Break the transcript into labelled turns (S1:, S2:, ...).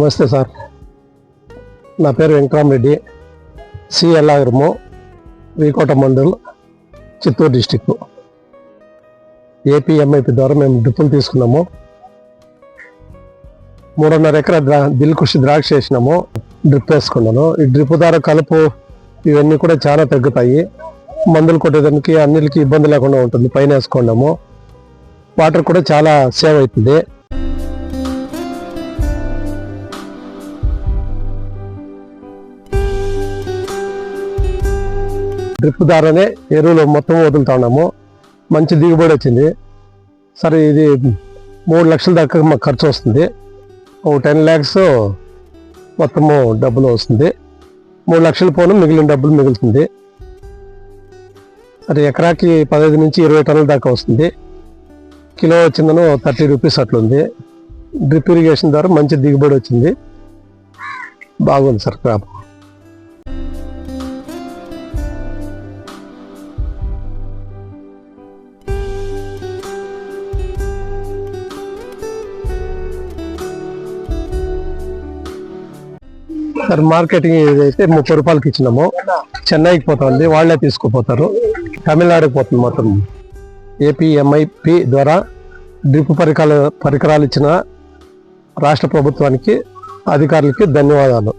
S1: నమస్తే సార్. నా పేరు వెంకరామరెడ్డి సిఎల్ఆర్ము వీకోట మండల్ చిత్తూరు డిస్టిక్ ఏపీఎంఐపి ద్వారా మేము డ్రిప్పులు తీసుకున్నాము. మూడున్నర ఎకర ద్రా దిల్కుషి ద్రాక్ష వేసినాము. డ్రిప్ వేసుకున్నాను. ఈ డ్రిప్ ద్వారా కలుపు ఇవన్నీ కూడా చాలా తగ్గుతాయి. మందులు కొట్టేదానికి అన్నిటికీ ఇబ్బంది లేకుండా ఉంటుంది. పైన వేసుకున్నాము వాటర్ కూడా చాలా సేవ్ అవుతుంది. డ్రిప్ ద్వారానే ఎరువులు మొత్తం వదులుతా ఉన్నాము. మంచి దిగుబడి వచ్చింది. సరే ఇది మూడు లక్షల దాకా మాకు ఖర్చు వస్తుంది. ఒక టెన్ ల్యాక్స్ మొత్తము డబ్బులు వస్తుంది. మూడు లక్షలు పోను మిగిలిన డబ్బులు మిగులుతుంది. సరే ఎకరాకి పదహైదు నుంచి ఇరవై టన్నుల దాకా వస్తుంది. కిలో వచ్చిందను థర్టీ రూపీస్ అట్లుంది. డ్రిప్ ఇరిగేషన్ ద్వారా మంచి దిగుబడి వచ్చింది. బాగుంది సార్ క్రాప్. సార్ మార్కెటింగ్ ఏదైతే ముప్పై రూపాయలకి ఇచ్చినాము చెన్నైకి పోతుంది వాళ్ళే తీసుకుపోతారు. తమిళనాడుకి పోతుంది మొత్తం ఏపీఎంఐపి ద్వారా డ్రిప్ పరికరాలు పరికరాలు ఇచ్చిన రాష్ట్ర ప్రభుత్వానికి అధికారులకి ధన్యవాదాలు.